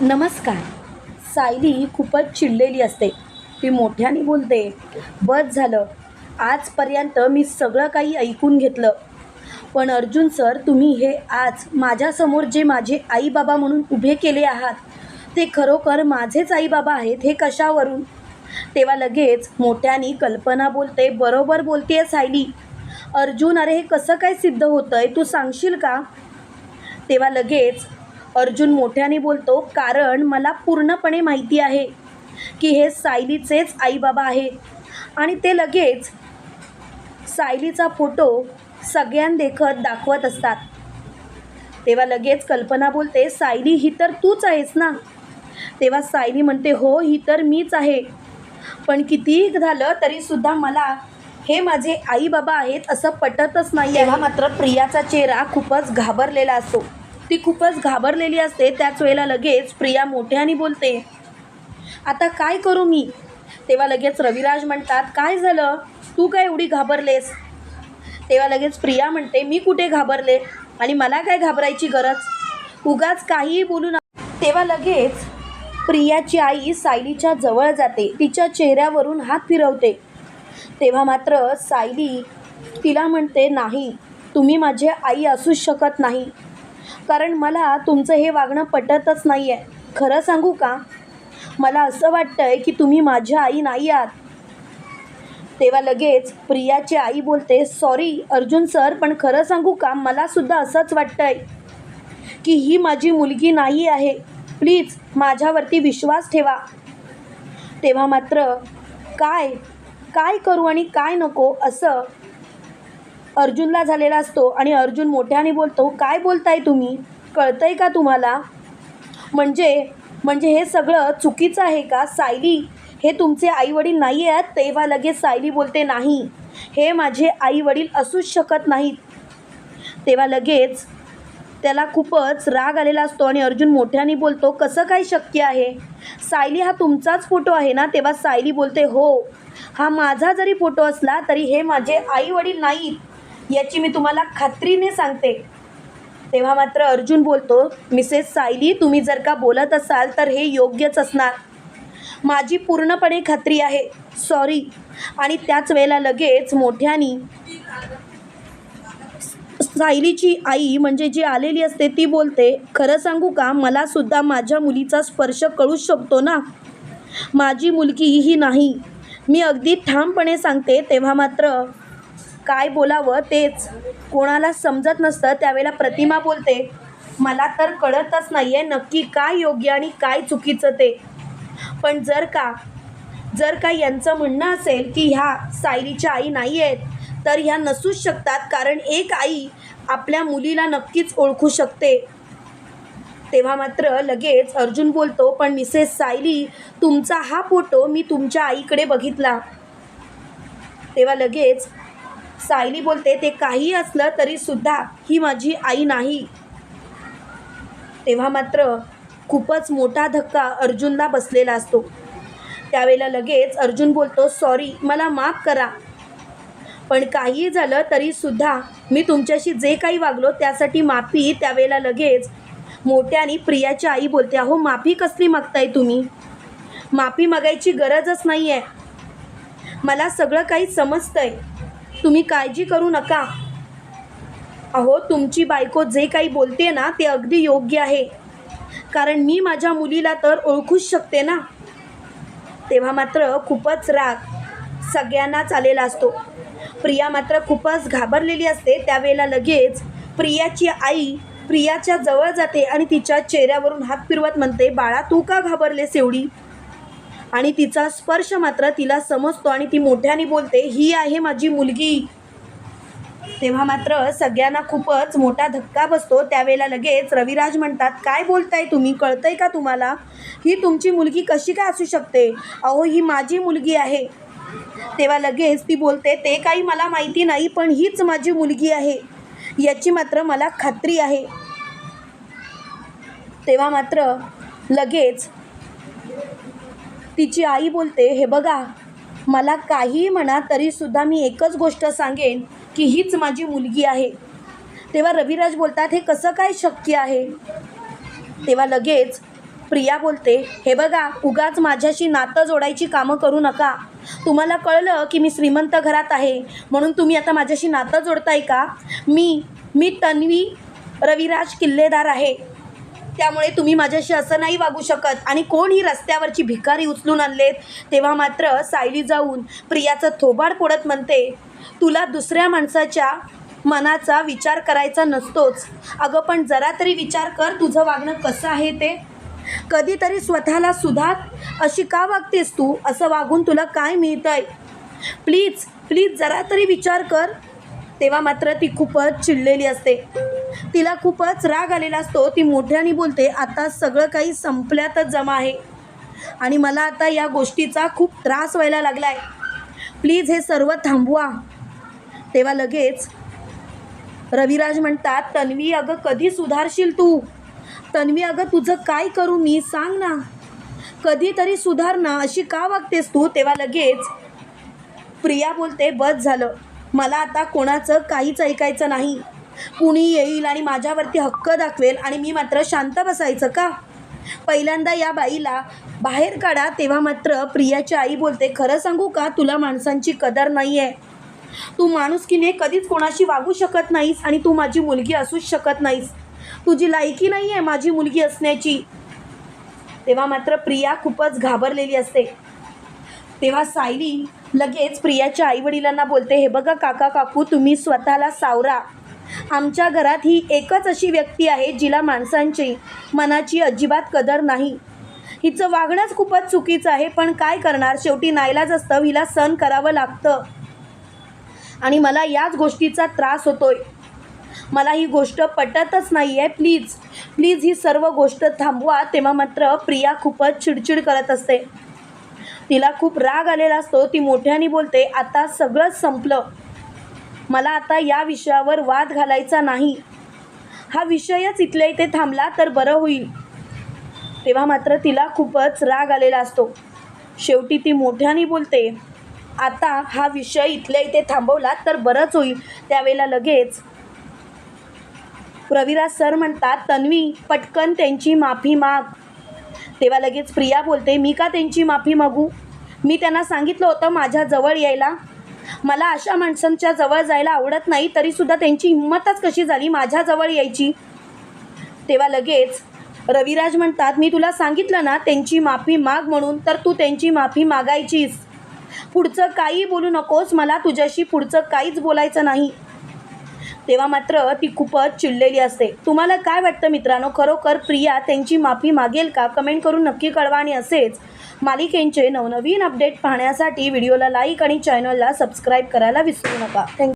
नमस्कार. सायली खूपच चिडलेली असते. ती मोठ्याने बोलते बस झालं. आजपर्यंत मी सगळं काही ऐकून घेतलं. पण अर्जुन सर तुम्ही हे आज माझ्यासमोर जे माझे आई बाबा म्हणून उभे केले आहात ते खरोखर माझेच आई बाबा आहेत हे कशावरून? तेव्हा लगेच मोठ्याने कल्पना बोलते बरोबर बोलतेय सायली. अर्जुन अरे हे कसं काय सिद्ध होतं आहे तू सांगशील का? तेव्हा लगेच अर्जुन मोठ्याने बोलतो कारण मला पूर्णपणे माहिती आहे की हे सायलीचेच आईबाबा आहेत आणि ते लगेच सायलीचा फोटो सगळ्यांदेखत दाखवत असतात. तेव्हा लगेच कल्पना बोलते सायली ही तर तूच आहेस ना? तेव्हा सायली म्हणते हो ही तर मीच आहे. पण कितीही झालं तरीसुद्धा मला हे माझे आईबाबा आहेत असं पटतच नाही तेव्हा मात्र प्रियाचा चेहरा खूपच घाबरलेला असतो. ती खूपच घाबरलेली असते. त्याच वेळेला लगेच प्रिया मोठ्याने बोलते आता काय करू मी? तेव्हा लगेच रविराज म्हणतात काय झालं? तू काय एवढी घाबरलेस? तेव्हा लगेच प्रिया म्हणते मी कुठे घाबरले? आणि मला काय घाबरायची गरज? उगाच काहीही बोलू नका तेव्हा लगेच प्रियाची आई सायलीच्या जवळ जाते. तिच्या चेहऱ्यावरून हात फिरवते. तेव्हा मात्र सायली तिला म्हणते नाही तुम्ही माझे आई असूच शकत नाही. कारण मला तुमचं हे वागणं पटतच नाही आहे खरं सांगू का? मला असं वाटतं आहे की तुम्ही माझ्या आई नाही आहात. तेव्हा लगेच प्रियाची आई बोलते सॉरी अर्जुन सर पण खरं सांगू का? मलासुद्धा असंच वाटतं आहे की ही माझी मुलगी नाही आहे. प्लीज माझ्यावरती विश्वास ठेवा. तेव्हा मात्र काय? काय करू आणि काय नको? असं अर्जुनला झालेला असतो आणि अर्जुन मोठ्याने बोलतो काय बोलताय तुम्ही? कळतंय का तुम्हाला? म्हणजे म्हणजे हे सगळं चुकीचं आहे का? सायली हे तुमचे आईवडील नाही आहेत तेव्हा लगेच सायली बोलते नाही हे माझे आईवडील असूच शकत नाहीत. तेव्हा लगेच त्याला खूपच राग आलेला असतो आणि अर्जुन मोठ्याने बोलतो कसं काय शक्य आहे? सायली हा तुमचाच फोटो आहे ना? तेव्हा सायली बोलते हो हा माझा जरी फोटो असला तरी हे माझे आई वडील नाहीत. याची मी तुम्हाला खात्रीने सांगते. तेव्हा मात्र अर्जुन बोलतो मिसेस सायली तुम्ही जर का बोलत असाल तर हे योग्यच असणार. माझी पूर्णपणे खात्री आहे. सॉरी. आणि त्याच वेळेला लगेच मोठ्यानी सायलीची आई म्हणजे जी आलेली असते ती बोलते खरं सांगू का मला सुद्धा माझ्या मुलीचा स्पर्श कळूच शकतो ना? माझी मुलगी ही नाही. मी अगदी ठामपणे सांगते. तेव्हा मात्र काय बोलावं तेच. कोणाला समजत नसतं त्यावेळेला प्रतिमा बोलते. मला तर कळतच नाही आहे नक्की काय योग्य आणि काय चुकीचं ते. पण जर का जर का यांचं म्हणणं असेल की ह्या सायलीच्या आई नाही आहेत तर ह्या नसूच शकतात कारण एक आई आपल्या मुलीला नक्कीच ओळखू शकते. तेव्हा मात्र लगेच अर्जुन बोलतो पण मिसेस सायली तुमचा हा फोटो मी तुमच्या आईकडे बघितला. तेव्हा लगेच सायली बोलते ते काही असलं तरीसुद्धा ही माझी आई नाही. तेव्हा मात्र खूपच मोठा धक्का अर्जुनला बसलेला असतो. त्यावेळेला लगेच अर्जुन बोलतो सॉरी मला माफ करा. पण काही झालं तरीसुद्धा मी तुमच्याशी जे काही वागलो त्यासाठी माफी. त्यावेळेला लगेच मोठ्याने प्रियाची आई बोलते अहो माफी कसली मागताय तुम्ही? माफी मागायची गरजच नाही आहे मला सगळं काही समजतंय. तुम्ही काळजी करू नका. अहो तुमची बायको जे काही बोलते ना ते अगदी योग्य आहे. कारण मी माझ्या मुलीला तर ओळखूच शकते ना. तेव्हा मात्र खूपच राग सगळ्यांनाच आलेला असतो. प्रिया मात्र खूपच घाबरलेली असते. त्यावेळेला लगेच प्रियाची आई प्रियाच्या जवळ जाते आणि तिच्या चेहऱ्यावरून हात फिरवत म्हणते बाळा तू का घाबरलेस एवढी? आणि तिचा स्पर्श मात्र तिला समजतो आणि ती मोठ्याने बोलते ही आहे माझी मुलगी. तेव्हा मात्र सगळ्यांना खूपच मोठा धक्का बसतो. त्यावेळेला लगेच रविराज म्हणतात काय बोलताय तुम्ही? कळतंय का तुम्हाला? ही तुमची मुलगी कशी काय असू शकते? अहो ही माझी मुलगी आहे. तेव्हा लगेच ती बोलते ते काही मला माहिती नाही पण हीच माझी मुलगी आहे. याची मात्र मला खात्री आहे. तेव्हा मात्र लगेच तिची आई बोलते हे बघा मला काहीही म्हणा तरीसुद्धा मी एकच गोष्ट सांगेन की हीच माझी मुलगी आहे. तेव्हा रविराज बोलतात हे कसं काय शक्य आहे? तेव्हा लगेच प्रिया बोलते हे बघा उगाच माझ्याशी नातं जोडायची कामं करू नका. तुम्हाला कळलं की मी श्रीमंत घरात आहे म्हणून तुम्ही आता माझ्याशी नातं जोडताय का? मी मी तन्वी रविराज किल्लेदार आहे. त्यामुळे तुम्ही माझ्याशी असं नाही वागू शकत. आणि कोण ही रस्त्यावरची भिकारी उचलून आणलेत? तेव्हा मात्र सायली जाऊन प्रियाचं थोबाड फोडत म्हणते तुला दुसऱ्या माणसाच्या मनाचा विचार करायचा नसतोच. अगं पण जरा तरी विचार कर तुझं वागणं कसं आहे ते. कधीतरी स्वतःला सुधार. अशी का वागतेस तू? असं वागून तुला काय मिळतंय? प्लीज प्लीज जरा तरी विचार कर. तेव्हा मात्र ती खूपच चिडलेली असते. तिला खूपच राग आलेला असतो. ती मोठ्याने बोलते आता सगळं काही संपल्यातच जमा आहे. आणि मला आता या गोष्टीचा खूप त्रास व्हायला लागला आहे प्लीज हे सर्व थांबवा. तेव्हा लगेच रविराज म्हणतात तन्वी अगं कधी सुधारशील तू? तन्वी अगं तुझं काय करू मी? सांग ना. कधीतरी सुधार ना अशी का वागतेस तू? तेव्हा लगेच प्रिया बोलते बस झालं. मला आता कोणाचं काहीच ऐकायचं नाही. कुणी येईल आणि माझ्यावरती हक्क दाखवेल आणि मी मात्र शांत बसायचं का? पहिल्यांदा या बाईला बाहेर काढा तेव्हा मात्र प्रियाची आई बोलते खरं सांगू का तुला माणसांची कदर नाही आहे तू माणुसकीने कधीच कोणाशी वागू शकत नाहीस आणि तू माझी मुलगी असूच शकत नाहीस. तुझी लायकी नाही आहे माझी मुलगी असण्याची. तेव्हा मात्र प्रिया खूपच घाबरलेली असते. तेव्हा सायली लगेच प्रियाच्या आईवडिलांना बोलते हे बघा काका काकू तुम्ही स्वतःला सावरा. आमच्या घरात ही एकच अशी व्यक्ती आहे जिला माणसांची मनाची अजिबात कदर नाही. हिचं वागणंच खूपच चुकीचं आहे पण काय करणार? शेवटी नाईलाज असतं हिला सहन करावं लागतं. आणि मला याच गोष्टीचा त्रास होतोय. मला ही गोष्ट पटतच नाही आहे प्लीज. प्लीज ही सर्व गोष्ट थांबवा तेव्हा मात्र प्रिया खूपच चिडचिड करत असते. तिला खूप राग आलेला असतो ती मोठ्याने बोलते आता सगळंच संपलं. मला आता या विषयावर वाद घालायचा नाही. हा विषयच इथल्या इथे थांबला तर बरं होईल. तेव्हा मात्र तिला खूपच राग आलेला असतो. शेवटी ती मोठ्याने बोलते आता हा विषय इथल्या इथे थांबवला तर बरंच होईल त्यावेळेला लगेच. रविराज सर म्हणतात तन्वी पटकन त्यांची माफी माग. तेव्हा लगेच प्रिया बोलते मी का त्यांची माफी मागू? मी त्यांना सांगितलं होतं माझ्याजवळ यायला. मला अशा माणसांच्या जवळ जायला आवडत नाही तरीसुद्धा त्यांची हिंमतच कशी झाली माझ्याजवळ यायची? तेव्हा लगेच रविराज म्हणतात मी तुला सांगितलं ना त्यांची माफी माग म्हणून तर तू त्यांची माफी मागायचीस. पुढचं काही बोलू नकोस मला तुझ्याशी पुढचं काहीच बोलायचं नाही. तेव्हा मात्र ती खूपच चिडलेली असते. तुम्हाला काय वाटतं मित्रांनो? खरोखर प्रिया त्यांची माफी मागेल का? कमेंट करून नक्की कळवा आणि असेच मालिकेंचे नवनवीन अपडेट पाहण्यासाठी व्हिडिओला लाईक आणि चॅनलला सबस्क्राईब करायला विसरू नका. थँक्यू